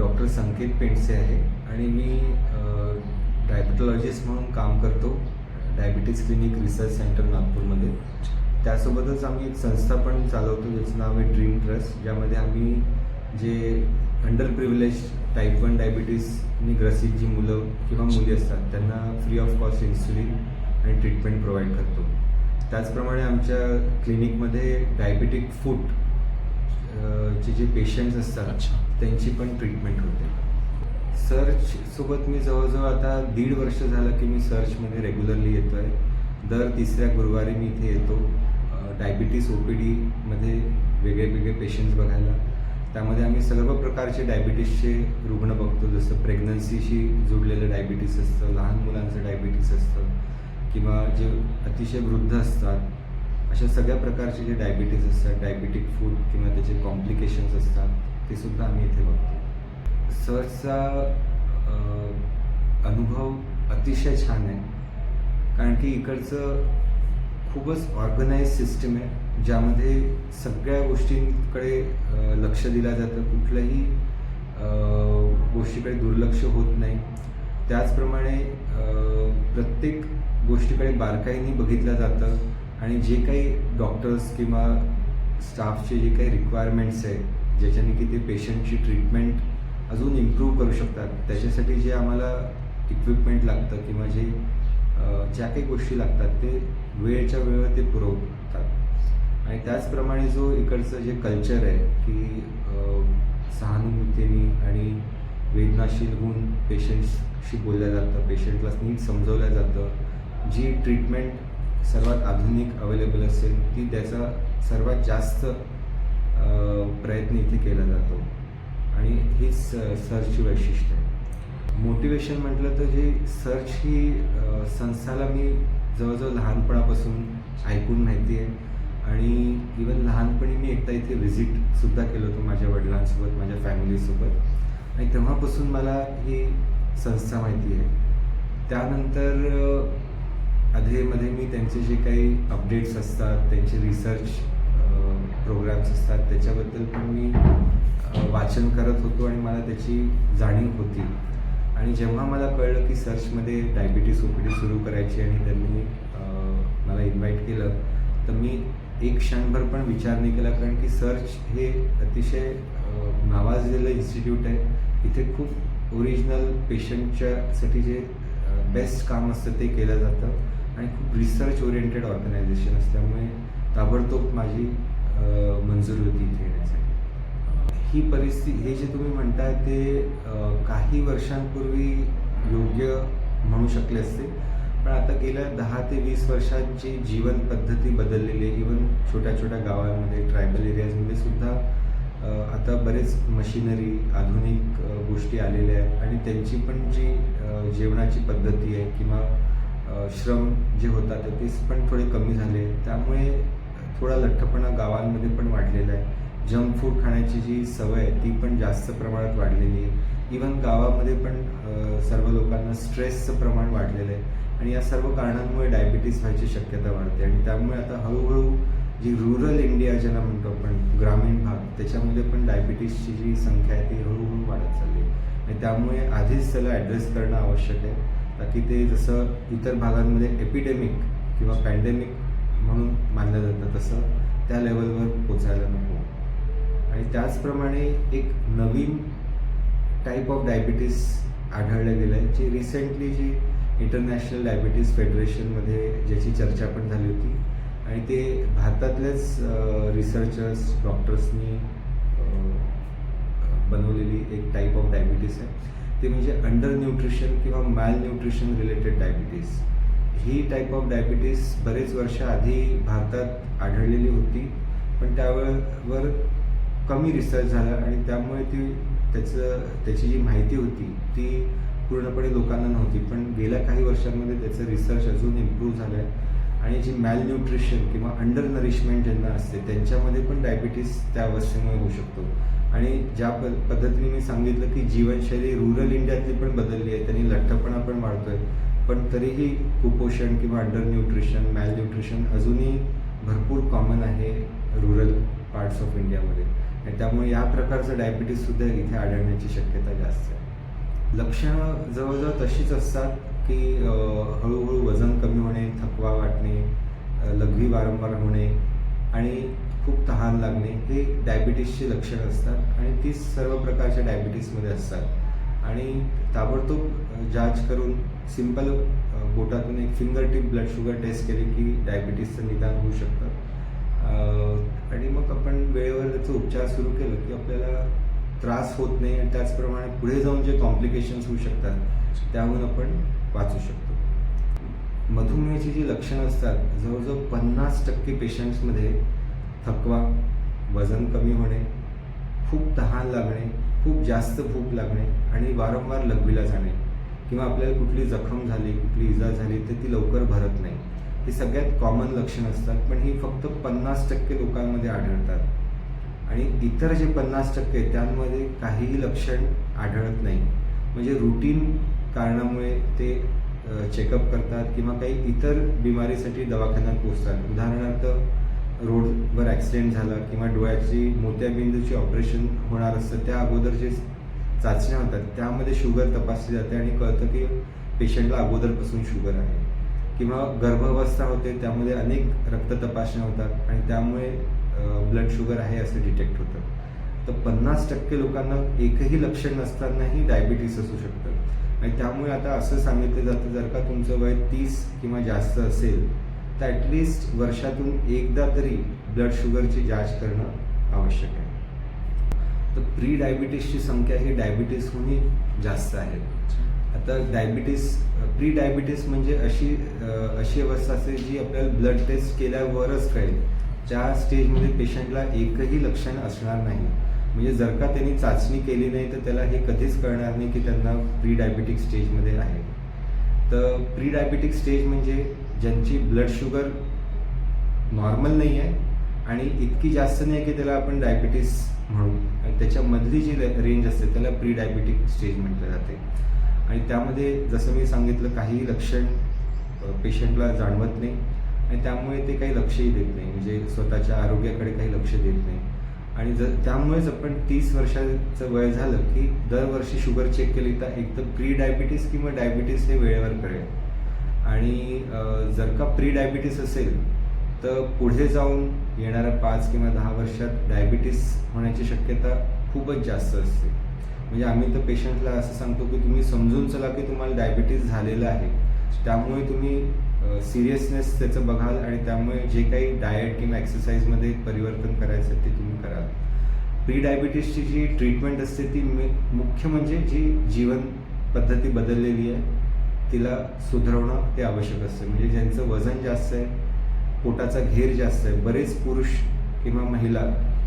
Doctor संकेत पेंडसे आहे आणि मी डायबिटॉलॉजिस्ट म्हणून काम करतो डायबिटीज क्लिनिक रिसर्च सेंटर नागपूरमध्ये. त्यासोबतच आम्ही एक संस्था पण चालवतो ज्याचं नाव आहे ड्रीम ट्रस्ट ज्यामध्ये आम्ही जे अंडर प्रिव्हिलेज टाईप वन डायबिटीजनी ग्रसित जी मुलं किंवा मुली असतात त्यांना फ्री ऑफ कॉस्ट इन्सुलिन आणि ट्रीटमेंट प्रोव्हाइड करतो. त्याचप्रमाणे आमच्या क्लिनिकमध्ये डायबिटिक फूट चे जे पेशंट्स असतात त्यांची पण ट्रीटमेंट होते. सर्चसोबत मी जवळजवळ आता दीड वर्ष झालं की मी सर्चमध्ये रेग्युलरली येतो आहे दर तिसऱ्या गुरुवारी मी इथे येतो. डायबिटीस ओ पी डीमध्ये वेगळे वेगळे पेशंट्स बघायला. त्यामध्ये आम्ही सर्व प्रकारचे डायबिटीसचे रुग्ण बघतो. जसं प्रेग्नन्सीशी जोडलेलं डायबिटीस असतं लहान मुलांचं डायबिटीस असतं किंवा जे अतिशय वृद्ध असतात अशा सगळ्या प्रकारचे जे डायबिटीज असतात डायबिटिक फूड किंवा त्याचे कॉम्प्लिकेशन्स असतात ते सुद्धा आम्ही इथे बघतो. सर्चचा अनुभव अतिशय छान आहे. कारण की इकडचं खूपच ऑर्गनाईज सिस्टम आहे ज्यामध्ये सगळ्या गोष्टींकडे लक्ष दिलं जातं. कुठल्याही गोष्टीकडे दुर्लक्ष होत नाही. त्याचप्रमाणे प्रत्येक गोष्टीकडे बारकाईने बघितलं जातं आणि जे काही डॉक्टर्स किंवा स्टाफचे जे काही रिक्वायरमेंट्स आहेत ज्याच्याने की ते पेशंटची ट्रीटमेंट अजून इम्प्रूव्ह करू शकतात. त्याच्यासाठी जे आम्हाला इक्विपमेंट लागतं किंवा जे ज्या काही गोष्टी लागतात ते वेळच्या वेळेवर ते पुरवतात. आणि त्याचप्रमाणे जो इकडचं जे कल्चर आहे की सहानुभूतीने आणि वेदनाशील होऊन पेशंट्सशी बोललं जातं पेशंटला नीट समजवलं जातं. जी ट्रीटमेंट सर्वात आधुनिक अवेलेबल असेल ती त्याचा सर्वात जास्त प्रयत्न इथे केला जातो. आणि हीच सर्चची वैशिष्ट्य आहे. मोटिवेशन म्हटलं तर जे सर्च ही संस्थाला मी जवळजवळ लहानपणापासून ऐकून माहिती आहे. आणि इवन लहानपणी मी एकदा इथे व्हिजिटसुद्धा केलं होतं माझ्या वडिलांसोबत माझ्या फॅमिलीसोबत आणि तेव्हापासून मला ही संस्था माहिती आहे. त्यानंतर अधेमध्ये मी त्यांचे जे काही अपडेट्स असतात त्यांचे रिसर्च प्रोग्राम्स असतात त्याच्याबद्दल पण मी वाचन करत होतो आणि मला त्याची जाणीव होती. आणि जेव्हा मला कळलं की सर्चमध्ये डायबिटीस ओपीडी सुरू करायची आणि त्यांनी मला इन्व्हाइट केलं तर मी एक क्षणभर पण विचार नाही केला कारण की सर्च हे अतिशय नावाजलेलं इन्स्टिट्यूट आहे. इथे खूप ओरिजिनल पेशंटच्यासाठी जे बेस्ट काम असतं ते केलं जातं. आणि खूप रिसर्च ओरिएंटेड ऑर्गनायझेशन असल्यामुळे ताबडतोब माझी मंजूर होती इथे येण्यासाठी. ही परिस्थिती हे जे तुम्ही म्हणताय ते काही वर्षांपूर्वी योग्य म्हणू शकले असते. पण आता गेल्या दहा ते वीस वर्षांची जीवन पद्धती बदललेली आहे. इवन छोट्या छोट्या गावांमध्ये ट्रायबल एरियाजमध्ये सुद्धा आता बरेच मशिनरी आधुनिक गोष्टी आलेल्या आहेत. आणि त्यांची पण जी जेवणाची पद्धती आहे किंवा श्रम जे होतात ते पण थोडे कमी झाले. त्यामुळे थोडा लठ्ठपणा गावांमध्ये पण वाढलेला आहे. जंक फूड खाण्याची जी सवय आहे ती पण जास्त प्रमाणात वाढलेली आहे. इवन गावामध्ये पण सर्व लोकांना स्ट्रेसचं प्रमाण वाढलेलं आहे. आणि या सर्व कारणांमुळे डायबिटीस व्हायची शक्यता वाढते. आणि त्यामुळे आता हळूहळू जी रुरल इंडिया ज्याला म्हणतो आपण ग्रामीण भाग त्याच्यामध्ये पण डायबिटीसची जी संख्या आहे ती हळूहळू वाढत चालली आहे. आणि त्यामुळे आधीच त्याला ॲड्रेस करणं आवश्यक आहे. ताकी ते जसं इतर भागांमध्ये एपिडेमिक किंवा पॅन्डेमिक म्हणून मानलं जातं तसं त्या लेवलवर पोचायला नको. आणि त्याचप्रमाणे एक नवीन टाईप ऑफ डायबिटीस आढळलं गेलं आहे जी रिसेंटली जी इंटरनॅशनल डायबिटीस फेडरेशनमध्ये ज्याची चर्चा पण झाली होती. आणि ते भारतातल्याच रिसर्चर्स डॉक्टर्सनी बनवलेली एक टाईप ऑफ डायबिटीस आहे. ते म्हणजे अंडर न्यूट्रिशन किंवा मॅल न्यूट्रिशन रिलेटेड डायबिटीस ही टाईप ऑफ डायबिटीस बरेच वर्ष आधी भारतात आढळलेली होती. पण त्यावर कमी रिसर्च झाला आणि त्यामुळे ती त्याचं त्याची जी माहिती होती ती पूर्णपणे लोकांना नव्हती. पण गेल्या काही वर्षांमध्ये त्याचं रिसर्च अजून इम्प्रूव्ह झालं आहे आणि जी मॅलन्यूट्रिशन किंवा अंडर नरिशमेंट ज्यांना असते त्यांच्यामध्ये पण डायबिटीस त्या अवस्थेमुळे होऊ शकतो. आणि ज्या प पद्धतीने मी सांगितलं की जीवनशैली रुरल इंडियातली पण बदलली आहे त्यांनी लठ्ठपणा पण वाढतोय. पण तरीही कुपोषण किंवा अंडर न्यूट्रिशन मॅल न्यूट्रिशन अजूनही भरपूर कॉमन आहे रुरल पार्ट्स ऑफ इंडियामध्ये आणि त्यामुळे या प्रकारचं डायबिटीससुद्धा इथे आढळण्याची शक्यता जास्त आहे. लक्षणं जवळजवळ तशीच असतात की हळूहळू वजन कमी होणे थकवा वाटणे लघवी वारंवार होणे आणि खूप तहान लागणे हे डायबिटीसची लक्षणं असतात आणि ती सर्व प्रकारच्या डायबिटीसमध्ये असतात. आणि ताबडतोब अ, जांच करून सिंपल बोटातून एक finger tip blood sugar test केली की डायबिटीसचं निदान होऊ शकतं. आणि मग आपण वेळेवर त्याचा उपचार सुरू केलं की आपल्याला त्रास होत नाही आणि त्याचप्रमाणे पुढे जाऊन जे कॉम्प्लिकेशन्स होऊ शकतात त्याहून आपण वाचू शकतो. मधुमेहाची जी लक्षणं असतात जवळजवळ पन्नास टक्के पेशंट्समध्ये थकवा वजन कमी होणे खूप तहान लागणे खूप जास्त भूक लागणे आणि वारंवार लघवीला जाणे किंवा आपल्याला कुठली जखम झाली कुठली इजा झाली तर ती लवकर भरत नाही. ही सगळ्यात कॉमन लक्षणं असतात पण ही फक्त पन्नास टक्के लोकांमध्ये आढळतात. आणि इतर जे पन्नास टक्के त्यांमध्ये काहीही लक्षण आढळत नाही. म्हणजे रुटीन कारणामुळे ते चेकअप करतात किंवा काही इतर बिमारीसाठी दवाखान्यात पोचतात उदाहरणार्थ रोडवर ॲक्सिडेंट झाला किंवा डोळ्याची मोत्याबिंदूची ऑपरेशन होणार असतं त्या अगोदर जे चाचण्या होतात त्यामध्ये शुगर तपासली जाते आणि कळतं की पेशंटला अगोदरपासून शुगर आहे. किंवा गर्भावस्था होते त्यामध्ये अनेक रक्त तपासण्या होतात आणि त्यामुळे ब्लड शुगर आहे असं डिटेक्ट होतं. तर पन्नास टक्के लोकांना एकही लक्षण नसतानाही डायबिटीस असू शकतं. आणि त्यामुळे आता असं सांगितलं जातं जर का तुमचं वय तीस किंवा जास्त असेल तर ॲटलिस्ट वर्षातून एकदा तरी ब्लड शुगरची जाच करणं आवश्यक आहे. तर प्री डायबिटीसची संख्या ही डायबिटीसहूनही जास्त आहे. आता डायबिटीस प्री डायबिटीस म्हणजे अशी अशी अवस्था असते जी आपल्याला ब्लड टेस्ट केल्यावरच कळेल. ज्या स्टेजमध्ये पेशंटला एकही लक्षण असणार नाही. म्हणजे जर का त्यांनी चाचणी केली नाही तर त्याला हे कधीच कळणार नाही की त्यांना प्री डायबिटिक स्टेजमध्ये आहे. तर प्री डायबिटिक स्टेज म्हणजे ज्यांची ब्लड शुगर नॉर्मल नाही आहे आणि इतकी जास्त नाही की त्याला आपण डायबिटीस म्हणू. आणि त्याच्यामधली जी रेंज असते त्याला प्री डायबिटिक स्टेज म्हटलं जाते. आणि त्यामध्ये जसं मी सांगितलं काही लक्षण पेशंटला जाणवत नाही. आणि त्यामुळे ते काही लक्षही देत नाही. म्हणजे स्वतःच्या आरोग्याकडे काही लक्ष देत नाही. आणि जर त्यामुळेच आपण तीस वर्षाचं वय झालं की दरवर्षी शुगर चेक केली तर एक तर प्री डायबिटीस किंवा डायबिटीस हे वेळेवर कळेल. आणि जर का प्री डायबिटीस असेल तर पुढे जाऊन येणाऱ्या पाच किंवा दहा वर्षात डायबिटीस होण्याची शक्यता खूपच जास्त असते. म्हणजे आम्ही तर पेशंटला असं सांगतो की तुम्ही समजून चला की तुम्हाला डायबिटीस झालेलं आहे. त्यामुळे तुम्ही सिरियसनेस त्याचं बघाल आणि त्यामुळे जे काही डाएट किंवा एक्सरसाइजमध्ये परिवर्तन करायचं ते तुम्ही कराल. प्री डायबिटीसची जी ट्रीटमेंट असते ती मुख्य म्हणजे जी जीवन पद्धती बदललेली आहे. तिला सुधारवणं हे आवश्यक असतं. म्हणजे ज्यांचं वजन जास्त आहे पोटाचा घेर जास्त आहे बरेच पुरुष किंवा महिला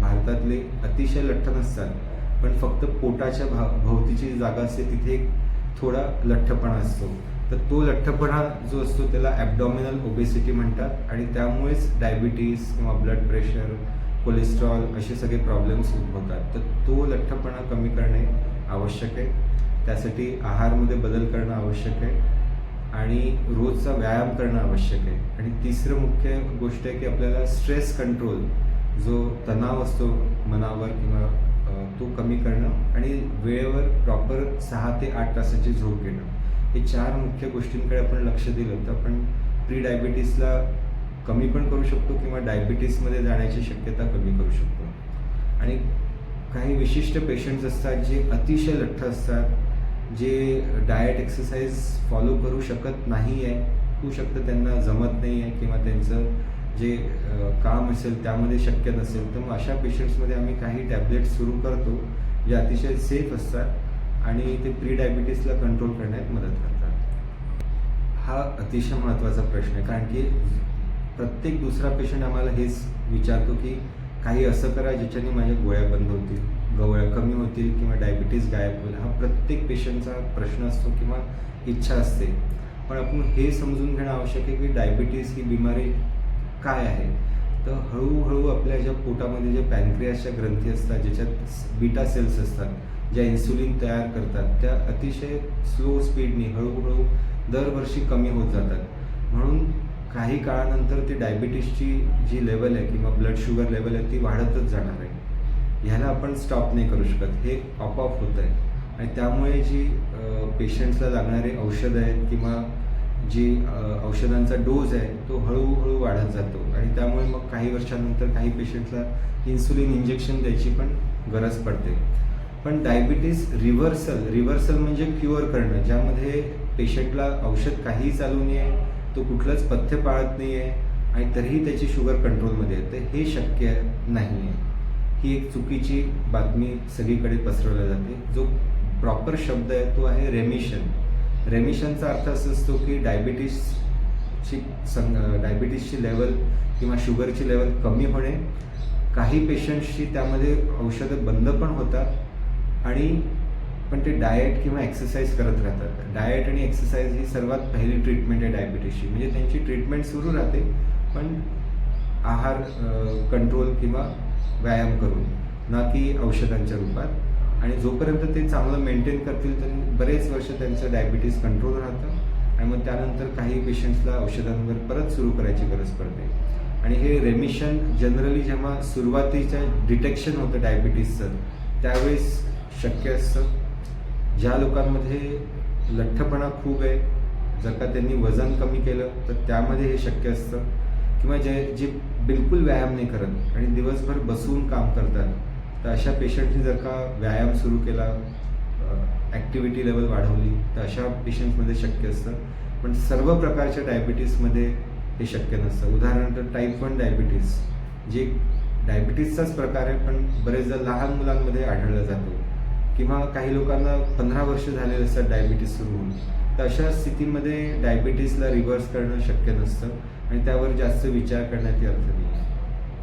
भारतातले अतिशय लठ्ठ नसतात. पण फक्त पोटाच्या भा भोवतीची जागा असते तिथे एक थोडा लठ्ठपणा असतो. तर तो लठ्ठपणा जो असतो त्याला ॲबडॉमिनल ओबेसिटी म्हणतात आणि त्यामुळेच डायबिटीस किंवा ब्लड प्रेशर कोलेस्ट्रॉल असे सगळे प्रॉब्लेम्स उद्भवतात. तर तो लठ्ठपणा कमी करणे आवश्यक आहे. त्यासाठी आहारमध्ये बदल करणं आवश्यक आहे. आणि रोजचा व्यायाम करणं आवश्यक आहे. आणि तिसरं मुख्य गोष्ट आहे की आपल्याला स्ट्रेस कंट्रोल जो तणाव असतो मनावर किंवा तो कमी करणं आणि वेळेवर प्रॉपर सहा ते आठ तासाची झोप घेणं. हे चार मुख्य गोष्टींकडे आपण लक्ष दिलं तर आपण प्री डायबिटीसला कमी पण करू शकतो किंवा डायबिटीसमध्ये जाण्याची शक्यता कमी करू शकतो. आणि काही विशिष्ट पेशंट्स असतात जे अतिशय लठ्ठ असतात जे डाएट एक्सरसाइज फॉलो करू शकत नाही आहे होऊ शकतं त्यांना जमत नाही आहे किंवा त्यांचं जे काम असेल त्यामध्ये शक्य नसेल तर मग अशा पेशंट्समध्ये आम्ही काही टॅबलेट्स सुरू करतो जे अतिशय सेफ असतात आणि ते प्री डायबिटीसला कंट्रोल करण्यात मदत करतात. हा अतिशय महत्त्वाचा प्रश्न आहे कारण की प्रत्येक दुसरा पेशंट आम्हाला हेच विचारतो की काही असं करा ज्याच्याने माझ्या गोळ्या बंद होतील. गवळ्या कमी होतील किंवा डायबिटीस गायब होईल हा प्रत्येक पेशंटचा प्रश्न असतो किंवा इच्छा असते. पण आपण हे समजून घेणं आवश्यक आहे की डायबिटीस ही बिमारी काय आहे? तर हळूहळू आपल्या ज्या पोटामध्ये ज्या पॅनक्रियासच्या ग्रंथी असतात ज्याच्यात बीटा सेल्स असतात ज्या इन्सुलिन तयार करतात त्या अतिशय स्लो स्पीडने हळूहळू दरवर्षी कमी होत जातात. म्हणून काही काळानंतर ती डायबिटीसची जी लेवल आहे किंवा ब्लड शुगर लेवल आहे ती वाढतच जाणार आहे. ह्याला आपण स्टॉप नाही करू शकत. हे आपोआप होत आहे आणि त्यामुळे जी पेशंट्सला लागणारे औषधं आहेत किंवा जी औषधांचा डोज आहे तो हळूहळू वाढत जातो. आणि त्यामुळे मग काही वर्षानंतर काही पेशंटला इन्सुलिन इंजेक्शन द्यायची पण गरज पडते. पण डायबिटीस रिव्हर्सल रिव्हर्सल म्हणजे क्युअर करणं ज्यामध्ये पेशंटला औषध काहीही चालू नाही आहे तो कुठलंच पथ्य पाळत नाही आहे आणि तरीही त्याची शुगर कंट्रोलमध्ये येते हे शक्य नाही आहे ही एक चुकीची बातमी सगळीकडे पसरवल्या जाते. जो प्रॉपर शब्द आहे तो आहे रेमिशन रेमिशनचा अर्थ असा असतो की डायबिटीसची संग डायबिटीसची लेवल किंवा शुगरची लेवल कमी होणे काही पेशंट्सची त्यामध्ये औषधं बंद पण होतात आणि पण ते डाएट किंवा एक्सरसाइज करत राहतात. डाएट आणि एक्सरसाइज ही सर्वात पहिली ट्रीटमेंट आहे डायबिटीसची म्हणजे त्यांची ट्रीटमेंट सुरू राहते पण आहार कंट्रोल किंवा व्यायाम करून ना की औषधांच्या रूपात. आणि जोपर्यंत ते चांगलं मेंटेन करतील तर बरेच वर्ष त्यांचं डायबिटीस कंट्रोल राहतं. आणि मग त्यानंतर काही पेशंट्सला औषधांवर परत सुरू करायची गरज पडते. आणि हे रेमिशन जनरली जेव्हा सुरुवातीच्या डिटेक्शन होतं डायबिटीसचं त्यावेळेस शक्य असतं. ज्या लोकांमध्ये लठ्ठपणा खूप आहे जर का त्यांनी वजन कमी केलं तर त्यामध्ये हे शक्य असतं. किंवा जे जे बिलकुल व्यायाम नाही करत आणि दिवसभर बसून काम करतात. तर अशा पेशंटनी जर का व्यायाम सुरू केला ॲक्टिव्हिटी लेवल वाढवली तर अशा पेशंटमध्ये शक्य असतं. पण सर्व प्रकारच्या डायबिटीसमध्ये हे शक्य नसतं. उदाहरणार्थ टाईप वन डायबिटीस जे डायबिटीसचाच प्रकार आहे पण बरेचदा लहान मुलांमध्ये आढळला जातो. किंवा काही लोकांना पंधरा वर्ष झालेले असतात डायबिटीस सुरू होऊन. तर अशा स्थितीमध्ये डायबिटीसला रिव्हर्स करणं शक्य नसतं. आणि त्यावर जास्त विचार करण्यात अर्थ नाही